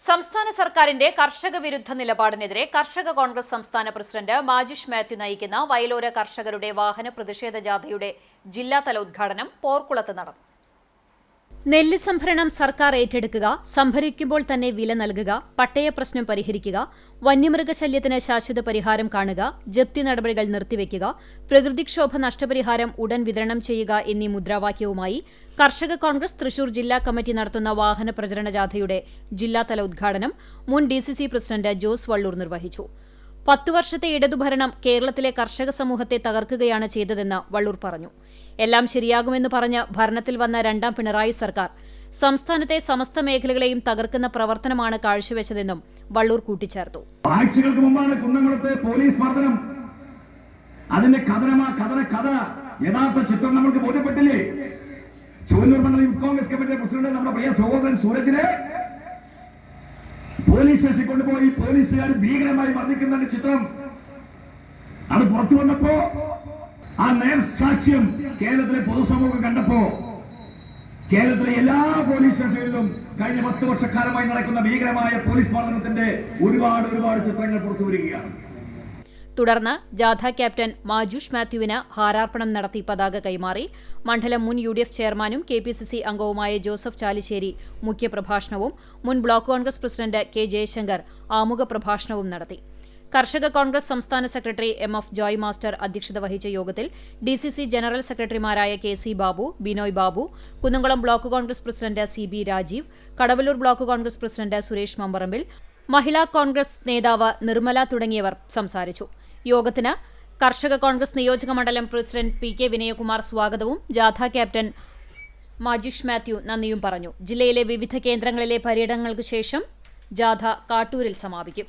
സംസ്ഥാന സർക്കാരിന്റെ കർഷക വിരുദ്ധ നിലപാടിനെതിരെ കർഷക കോൺഗ്രസ് സംസ്ഥാന പ്രസിഡന്റ് മാജിഷ് മാത്യു നയിക്കുന്ന വയലോര കർഷകരുടെ വാഹന പ്രതിഷേധ ജാഥയുടെ ജില്ലാതല ഉദ്ഘാടനം പോർക്കുളത്ത് നടന്നു. നെല്ല് സംഭരണം സർക്കാർ ഏറ്റെടുക്കുക സംഭരിക്കുമ്പോൾ തന്നെ വില നൽകുക പട്ടയ പ്രശ്നം പരിഹരിക്കുക വന്യമൃഗശല്യത്തിന് ശാശ്വത പരിഹാരം കാണുക ജപ്തി നടപടികൾ നിർത്തിവെക്കുക പ്രകൃതിക്ഷോഭ നഷ്ടപരിഹാരം ഉടൻ വിതരണം ചെയ്യുക എന്നീ മുദ്രാവാക്യവുമായി കർഷക കോൺഗ്രസ് തൃശൂർ ജില്ലാ കമ്മിറ്റി നടത്തുന്ന വാഹന പ്രചരണ ജാഥയുടെ ജില്ലാതല ഉദ്ഘാടനം മുൻ ഡിസിസി പ്രസിഡന്റ് ജോസ് വള്ളൂർ നിർവഹിച്ചു. പത്തു വർഷത്തെ ഇടതുഭരണം കേരളത്തിലെ കർഷക സമൂഹത്തെ തകർക്കുകയാണ് ചെയ്തതെന്ന് വള്ളൂർ പറഞ്ഞു. എല്ലാം ശരിയാകുമെന്ന് പറഞ്ഞ് ഭരണത്തിൽ വന്ന രണ്ടാം പിണറായി സർക്കാർ സംസ്ഥാനത്തെ സമസ്ത മേഖലകളെയും തകർക്കുന്ന പ്രവർത്തനമാണ് കാഴ്ചവെച്ചതെന്നും വള്ളൂർ കൂട്ടിച്ചേർത്തു. ആഴ്ചകൾക്ക് മുമ്പാണ് കുന്നംകുളത്തെ പോലീസ് മർദ്ദനം. അതിന്റെ കഥനമാ കഥന കഥ. യഥാർത്ഥ ചിത്രം നമ്മൾക്ക് ബോധ്യപ്പെട്ടില്ലേ? ചുവന്നൂർ മണ്ഡലം യൂത്ത് കോൺഗ്രസ് കമ്മിറ്റി പ്രസിഡന്റ് നമ്മുടെ പ്രിയ സഹോദരൻ സൂരജിനെ പോലീസ് സ്റ്റേഷനിൽ കൊണ്ടുപോയി പോലീസുകാർ ഭീകരമായി മർദ്ദിക്കുന്നതിന്റെ ചിത്രം. അത് പുറത്തു വന്നപ്പോ ആ നേർസാക്ഷ്യം കേരളത്തിലെ പൊതുസമൂഹം കണ്ടപ്പോ കേരളത്തിലെ എല്ലാ പോലീസ് സ്റ്റേഷനിലും കഴിഞ്ഞ പത്ത് വർഷക്കാലമായി നടക്കുന്ന ഭീകരമായ പോലീസ് മർദ്ദനത്തിന്റെ ഒരുപാട് ഒരുപാട് ചിത്രങ്ങൾ പുറത്തു വരികയാണ്. തുടർന്ന് ജാഥ ക്യാപ്റ്റൻ മാജുഷ് മാത്യുവിന് ഹാരാർപ്പണം നടത്തി പതാക കൈമാറി. മണ്ഡലം മുൻ യു ഡി എഫ് ചെയർമാനും കെ പി സി സി അംഗവുമായ ജോസഫ് ചാലിശ്ശേരി മുഖ്യപ്രഭാഷണവും മുൻ block Congress president K Jayashankar ആമുഖ പ്രഭാഷണവും നടത്തി. കർഷക കോൺഗ്രസ് സംസ്ഥാന secretary M F Joy master അധ്യക്ഷത വഹിച്ച യോഗത്തിൽ ഡി സി സി ജനറൽ സെക്രട്ടറിമാരായ K C Babu Binoy Babu Kunnamkulam block Congress president C B Rajeev Kadavallur block Congress president Suresh Mambarambil Mahila Congress നേതാവ് നിർമ്മല തുടങ്ങിയവർ സംസാരിച്ചു. യോഗത്തിന് കർഷക കോൺഗ്രസ് നിയോജക മണ്ഡലം പ്രസിഡന്റ് പി കെ വിനയകുമാർ സ്വാഗതവും ജാഥ ക്യാപ്റ്റൻ മാജിഷ് മാത്യു നന്ദിയും പറഞ്ഞു. ജില്ലയിലെ വിവിധ കേന്ദ്രങ്ങളിലെ പര്യടനങ്ങൾക്ക് ശേഷം ജാഥ കാട്ടൂരിൽ സമാപിക്കും.